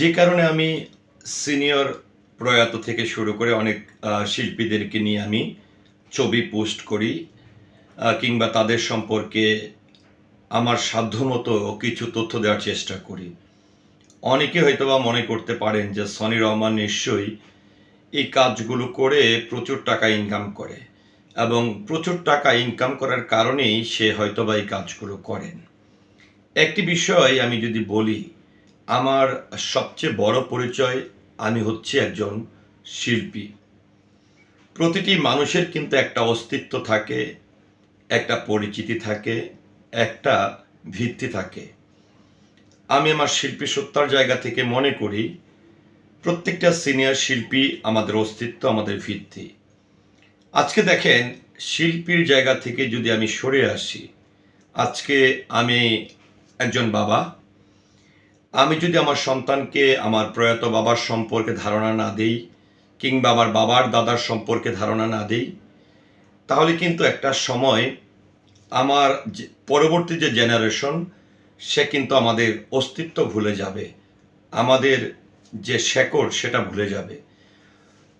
যে কারণে আমি সিনিয়র প্রয়াত থেকে শুরু করে অনেক শিল্পীদেরকে নিয়ে আমি ছবি পোস্ট করি কিংবা তাদের সম্পর্কে আমার সাধ্যমতো কিছু তথ্য দেওয়ার চেষ্টা করি। অনেকে হয়তোবা মনে করতে পারেন যে সনি রহমান নিশ্চয়ই এই কাজগুলো করে প্রচুর টাকা ইনকাম করে এবং প্রচুর টাকা ইনকাম করার কারণেই সে হয়তোবা এই কাজগুলো করেন। একটি বিষয় আমি যদি বলি আমার সবচেয়ে বড় পরিচয় আমি হচ্ছে একজন শিল্পী। প্রতিটি মানুষের কিন্তু একটা অস্তিত্ব থাকে, একটা পরিচিতি থাকে, একটা ভিত্তি থাকে। আমি আমার শিল্পী সত্তার জায়গা থেকে মনে করি, প্রত্যেকটা সিনিয়র শিল্পী আমাদের অস্তিত্ব, আমাদের ভিত্তি। আজকে দেখেন, শিল্পীর জায়গা থেকে যদি আমি সরে আসি, আজকে আমি একজন বাবা আমি যদি আমার সন্তানকে আমার প্রয়াত বাবার সম্পর্কে ধারণা না দেই, কিংবা আমার বাবার দাদার সম্পর্কে ধারণা না দেই, তাহলে কিন্তু একটা সময় আমার পরবর্তী যে জেনারেশন, সে কিন্তু আমাদের অস্তিত্ব ভুলে যাবে। আমাদের যে শেকড়, সেটা ভুলে যাবে।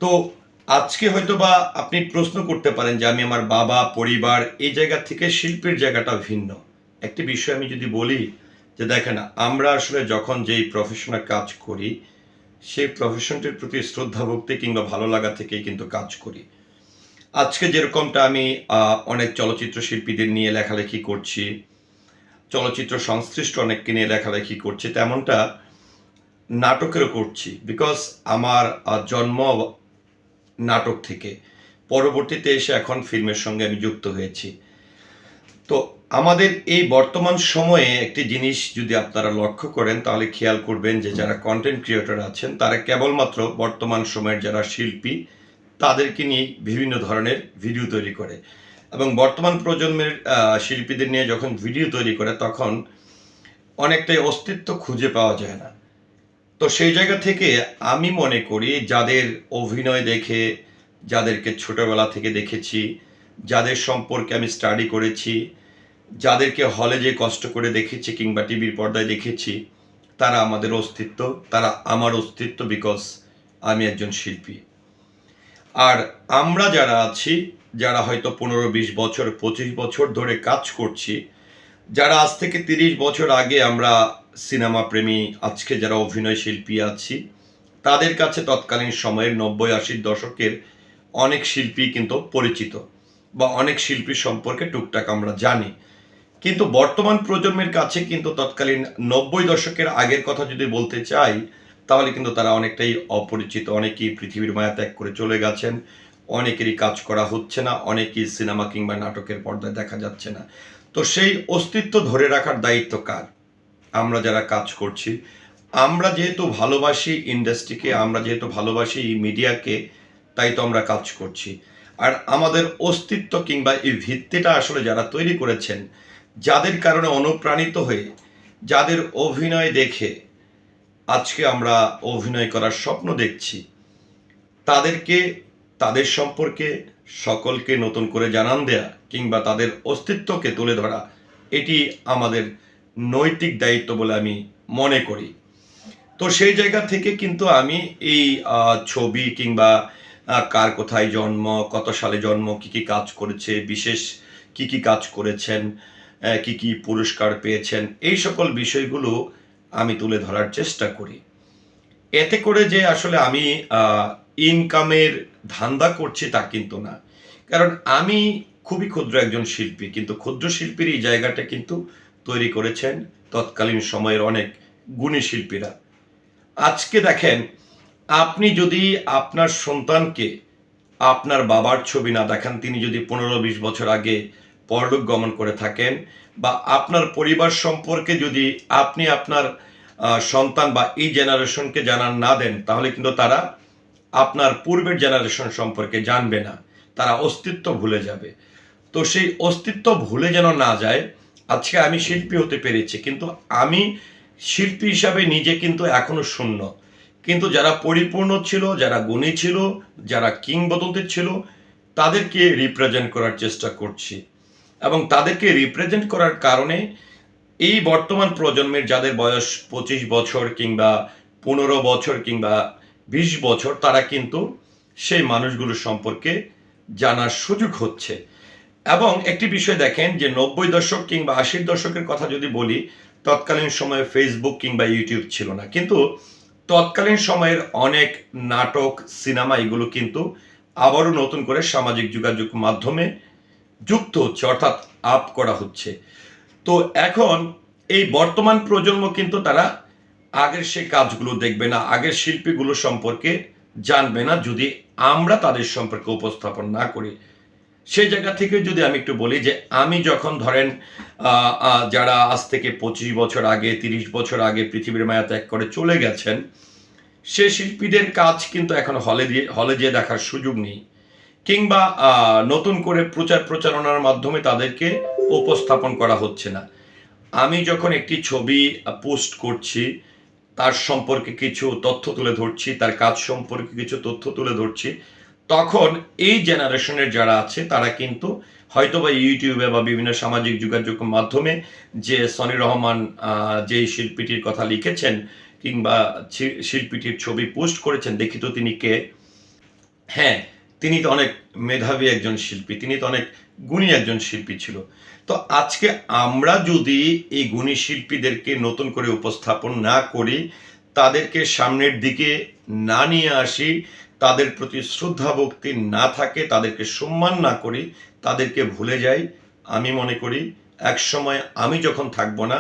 তো আজকে হয়তো বা আপনি প্রশ্ন করতে পারেন যে আমি আমার বাবা, পরিবার, এই জায়গা থেকে শিল্পের জায়গাটা ভিন্ন। একটি বিষয় আমি যদি বলি যে দেখেন, আমরা আসলে যখন যেই প্রফেশনাল কাজ করি, সেই প্রফেশনটির প্রতি শ্রদ্ধা ভক্তি কিংবা ভালো লাগা থেকেই কিন্তু কাজ করি। আজকে যেরকমটা আমি অনেক চলচ্চিত্র শিল্পীদের নিয়ে লেখালেখি করছি, চলচ্চিত্র সংশ্লিষ্ট অনেককে নিয়ে লেখালেখি করছি, তেমনটা নাটকেরও করছি। বিকজ আমার জন্ম নাটক থেকে। পরবর্তীতে এসে এখন ফিল্মের সঙ্গে আমি যুক্ত হয়েছি। তো আমাদের এই বর্তমান সময়ে একটি জিনিস যদি আপনারা লক্ষ্য করেন, তাহলে খেয়াল করবেন যে যারা কন্টেন্ট ক্রিয়েটর আছেন, তারা কেবলমাত্র বর্তমান সময়ের যারা শিল্পী, তাদেরকে নিয়ে বিভিন্ন ধরনের ভিডিও তৈরি করে। এবং বর্তমান প্রজন্মের শিল্পীদের নিয়ে যখন ভিডিও তৈরি করে, তখন অনেকটাই অস্তিত্ব খুঁজে পাওয়া যায় না। তো সেই জায়গা থেকে আমি মনে করি, যাদের অভিনয় দেখে, যাদেরকে ছোটবেলা থেকে দেখেছি, যাদের সম্পর্কে আমি স্টাডি করেছি যাদেরকে হলে যে কষ্ট করে দেখেছি কিংবা টিভির পর্দায় দেখেছি, তারা আমাদের অস্তিত্ব, তারা আমার অস্তিত্ব বিকজ আমি একজন শিল্পী। আর আমরা যারা আছি, যারা হয়তো পনেরো, বিশ বছর, পঁচিশ বছর ধরে কাজ করছি, যারা আজ থেকে তিরিশ বছর আগে আমরা সিনেমা প্রেমী, আজকে যারা অভিনয় শিল্পী আছি, তাদের কাছে তৎকালীন সময়ের নব্বই, আশির দশকের অনেক শিল্পী কিন্তু পরিচিত বা অনেক শিল্পী সম্পর্কে টুকটাক আমরা জানি। কিন্তু বর্তমান প্রজন্মের কাছে কিন্তু তৎকালীন নব্বই দশকের আগের কথা যদি বলতে চাই, তাহলে কিন্তু তারা অনেকটাই অপরিচিত, অনেকেই পৃথিবীর মায়া ত্যাগ করে চলে গেছেন, অনেকেরই কাজ করা হচ্ছে না, অনেকেই সিনেমা কিংবা নাটকের পর্দায় দেখা যাচ্ছে না। তো সেই অস্তিত্ব ধরে রাখার দায়িত্ব কার? আমরা যারা কাজ করছি, আমরা যেহেতু ভালোবাসি ইন্ডাস্ট্রিকে, আমরা যেহেতু ভালোবাসি মিডিয়াকে, তাই তো আমরা কাজ করছি। আর আমাদের অস্তিত্ব কিংবা এই ভিত্তিটা আসলে যারা তৈরি করেছেন যাদের কারণে অনুপ্রাণিত হয়ে, যাদের অভিনয় দেখে আজকে আমরা অভিনয় করার স্বপ্ন দেখছি, তাদেরকে, তাদের সম্পর্কে সকলকে নতুন করে জানান দেয়া কিংবা তাদের অস্তিত্বকে তুলে ধরা, এটি আমাদের নৈতিক দায়িত্ব বলে আমি মনে করি। তো সেই জায়গা থেকে কিন্তু আমি এই ছবি কিংবা কার কোথায় জন্ম, কত সালে জন্ম, কি কি কাজ করেছে, বিশেষ কি কি কাজ করেছেন কি কি পুরস্কার পেয়েছেন? এই সকল বিষয়গুলো আমি তুলে ধরার চেষ্টা করি। এতে করে যে আসলে আমি ইনকামের ধান্দা করছি তা কিন্তু না। কারণ আমি খুবই ক্ষুদ্র একজন শিল্পী, কিন্তু ক্ষুদ্র শিল্পীর এই জায়গাটা কিন্তু তৈরি করেছেন তৎকালীন সময়ের অনেক গুণী শিল্পীরা। আজকে দেখেন, আপনি যদি আপনার সন্তানকে আপনার বাবার ছবি না দেখান, তিনি যদি পনেরো বিশ বছর আগে পরলোক গমন করে থাকেন বা আপনার পরিবার সম্পর্কে যদি আপনি আপনার সন্তান বা এই জেনারেশনকে জানান না দেন, তাহলে কিন্তু তারা আপনার পূর্বের জেনারেশন সম্পর্কে জানবে না। তারা অস্তিত্ব ভুলে যাবে। তো সেই অস্তিত্ব ভুলে যেন না যায়, আজকে আমি শিল্পী হতে পেরেছি, কিন্তু আমি শিল্পী হিসাবে নিজে কিন্তু এখনও শূন্য। কিন্তু যারা পরিপূর্ণ ছিল, যারা গুণী ছিল, যারা কিংবদন্তি ছিল, তাদেরকে রিপ্রেজেন্ট করার চেষ্টা করছি। এবং তাদেরকে রিপ্রেজেন্ট করার কারণে এই বর্তমান প্রজন্মের যাদের বয়স পঁচিশ বছর কিংবা পনেরো বছর কিংবা বিশ বছর, তারা কিন্তু সেই মানুষগুলো সম্পর্কে জানার সুযোগ হচ্ছে। এবং একটি বিষয় দেখেন যে নব্বই দশক কিংবা আশির দশকের কথা যদি বলি, তৎকালীন সময়ে ফেসবুক কিংবা ইউটিউব ছিল না। কিন্তু তৎকালীন সময়ের অনেক নাটক, সিনেমা এগুলো কিন্তু আবারও নতুন করে সামাজিক যোগাযোগ মাধ্যমে যুক্ত হচ্ছে, অর্থাৎ আপ করা হচ্ছে। তো এখন এই বর্তমান প্রজন্ম কিন্তু তারা আগের সেই কাজগুলো দেখবে না, আগের শিল্পীগুলো সম্পর্কে জানবে না, যদি আমরা তাদের সম্পর্কে উপস্থাপন না করি। সেই জায়গা থেকে যদি আমি একটু বলি যে, আমি যখন ধরেন যারা আজ থেকে পঁচিশ বছর আগে, তিরিশ বছর আগে পৃথিবীর মায়া ত্যাগ করে চলে গেছেন, সে শিল্পীদের কাজ কিন্তু এখন হলে দিয়ে, হলে যেয়ে দেখার সুযোগ নেই। কিংবা নতুন করে প্রচার প্রচারণার মাধ্যমে তাদেরকে উপস্থাপন করা হচ্ছে না। আমি যখন একটি ছবি পোস্ট করছি, তার সম্পর্কে কিছু তথ্য তুলে ধরছি, তার কাজ সম্পর্কে কিছু তথ্য তুলে ধরছি, তখন এই জেনারেশনের যারা আছে, তারা কিন্তু হয়তো বা ইউটিউবে বা বিভিন্ন সামাজিক যোগাযোগ মাধ্যমে যে সনি রহমান যে শিল্পীটির কথা লিখেছেন কিংবা শিল্পীটির ছবি পোস্ট করেছেন, দেখি তো তিনি কে। হ্যাঁ তিনি তো অনেক মেধাবী একজন শিল্পী, তিনি তো অনেক গুণী একজন শিল্পী ছিল। তো আজকে আমরা যদি এই গুণী শিল্পীদেরকে নতুন করে উপস্থাপন না করি, তাদেরকে সামনের দিকে না নিয়ে আসি, তাদের প্রতি শ্রদ্ধা ভক্তি না থাকে, তাদেরকে সম্মান না করি, তাদেরকে ভুলে যাই, আমি মনে করি এক সময় আমি যখন থাকব না,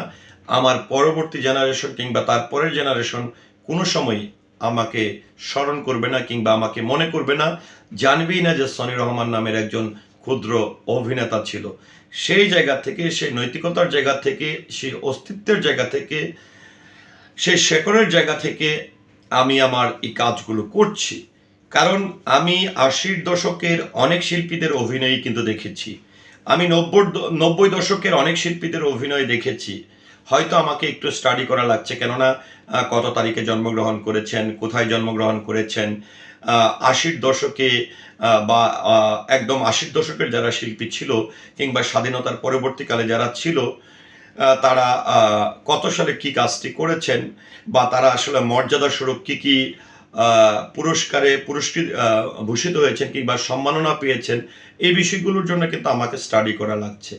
আমার পরবর্তী জেনারেশন কিংবা তার পরের জেনারেশন কোনো সময় আমাকে স্মরণ করবে না কিংবা আমাকে মনে করবে না, জানবেই না যে সনি রহমান নামের একজন ক্ষুদ্র অভিনেতা ছিল। সেই জায়গা থেকে, সেই নৈতিকতার জায়গা থেকে, সেই অস্তিত্বের জায়গা থেকে, সেই শেকড়ের জায়গা থেকে আমি আমার এই কাজগুলো করছি। কারণ আমি আশির দশকের অনেক শিল্পীদের অভিনয় কিন্তু দেখেছি। আমি নব্বই নব্বই দশকের অনেক শিল্পীদের অভিনয় দেখেছি। হয়তো আমাকে একটু স্টাডি করা লাগছে, কেননা কত তারিখে জন্মগ্রহণ করেছেন, কোথায় জন্মগ্রহণ করেছেন আশির দশকে বা একদম আশির দশকের যারা শিল্পী ছিল, কিংবা স্বাধীনতার পরবর্তীকালে যারা ছিল তারা কত সালে কি কাজটি করেছেন, বা তারা আসলে মর্যাদা স্বরূপ কী কি পুরস্কারে পুরস্কৃত ভূষিত হয়েছেন, কিংবা সম্মাননা পেয়েছেন, এই বিষয়গুলোর জন্য কিন্তু আমাকে স্টাডি করা লাগছে।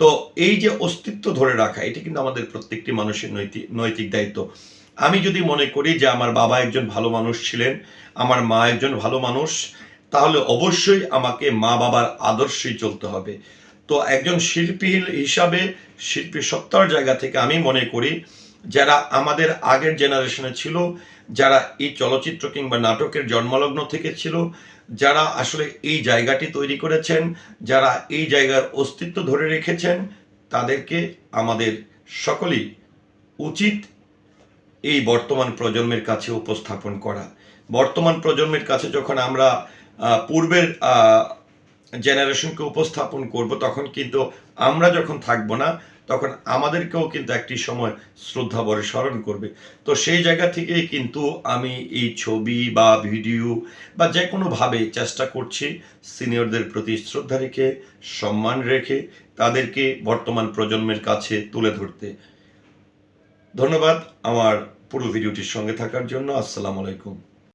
তো এই যে অস্তিত্ব ধরে রাখা, এটি কিন্তু আমাদের প্রত্যেকটি মানুষের নৈতিক নৈতিক দায়িত্ব। আমি যদি মনে করি যে আমার বাবা একজন ভালো মানুষ ছিলেন, আমার মা একজন ভালো মানুষ, তাহলে অবশ্যই আমাকে মা বাবার আদর্শেই চলতে হবে। তো একজন শিল্পী হিসাবে, শিল্পী সত্তার জায়গা থেকে আমি মনে করি, যারা আমাদের আগের জেনারেশনে ছিল যারা এই চলচ্চিত্র কিংবা নাটকের জন্মলগ্ন থেকে ছিল, যারা আসলে এই জায়গাটি তৈরি করেছেন, যারা এই জায়গার অস্তিত্ব ধরে রেখেছেন, তাদেরকে আমাদের সকলেই উচিত এই বর্তমান প্রজন্মের কাছে উপস্থাপন করা। বর্তমান প্রজন্মের কাছে যখন আমরা পূর্বের জেনারেশনকে উপস্থাপন করব, তখন কিন্তু আমরা যখন থাকব না তখন আমাদেরকেও কিন্তু একটি সময় শ্রদ্ধা বরে স্মরণ করবে। তো সেই জায়গা থেকেই কিন্তু আমি এই ছবি বা ভিডিও বা যে কোনোভাবে চেষ্টা করছি সিনিয়রদের প্রতি শ্রদ্ধা রেখে, সম্মান রেখে তাদেরকে বর্তমান প্রজন্মের কাছে তুলে ধরতে। ধন্যবাদ আমার পুরো ভিডিওটির সঙ্গে থাকার জন্য। আসসালামু আলাইকুম।